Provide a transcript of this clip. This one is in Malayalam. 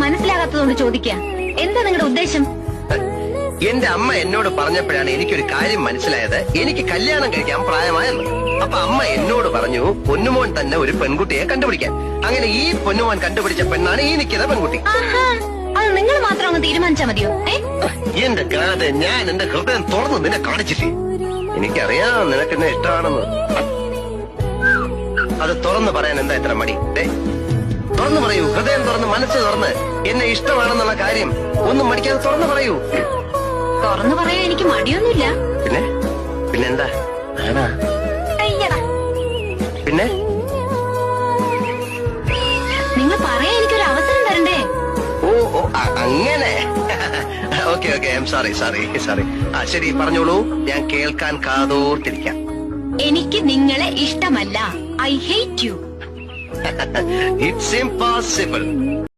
മനസ്സിലാകാത്തതുകൊണ്ട് ചോദിക്കുക. എന്താ നിങ്ങളുടെ ഉദ്ദേശം? എന്റെ അമ്മ എന്നോട് പറഞ്ഞപ്പോഴാണ് എനിക്കൊരു കാര്യം മനസ്സിലായത്. എനിക്ക് കല്യാണം കഴിക്കാൻ പ്രായമായെന്ന്. അപ്പൊ അമ്മ എന്നോട് പറഞ്ഞു പൊന്നുമോൻ തന്നെ ഒരു പെൺകുട്ടിയെ കണ്ടുപിടിക്കാൻ. അങ്ങനെ ഈ പൊന്നുമോൻ കണ്ടുപിടിച്ച പെണ്ണാണ് ഈ നിൽക്കുന്ന പെൺകുട്ടി. ആഹാ അത് നിങ്ങൾ മാത്രം അങ്ങ് തീരുമാനിച്ചാ മതിയോ? ഏ? എന്റെ കാതെ ഞാൻ എന്റെ ഹൃദയം തുറന്ന് നിന്നെ കാണിച്ചില്ലേ? എനിക്കറിയാം നിനക്ക് എന്നെ ഇഷ്ടമാണെന്ന്. അത് തുറന്നു പറയാൻ എന്താ ഇത്ര മടി? ദേ, തുറന്നു പറയൂ. ഹൃദയം തുറന്ന് മനസ്സ് തുറന്ന് എന്നെ ഇഷ്ടമാണെന്നുള്ള കാര്യം ഒന്നും മടിക്കാതെ തുറന്നു പറയൂ. തുറന്നു പറയാൻ എനിക്ക് മടിയൊന്നുമില്ല. പിന്നെ? പിന്നെന്താ? ആണാ. പിന്നെ? നിങ്ങൾ പറയാൻ എനിക്കൊരു അവസരം തരണ്ടേ? ഓ ഓ അങ്ങനെ. Okay okay I'm sorry sorry sorry ആ ശരി പറഞ്ഞോളൂ. ഞാൻ കേൾക്കാൻ കാതോർത്തിരിക്കാം. എനിക്ക് നിങ്ങളെ ഇഷ്ടമല്ല. I hate you it's impossible.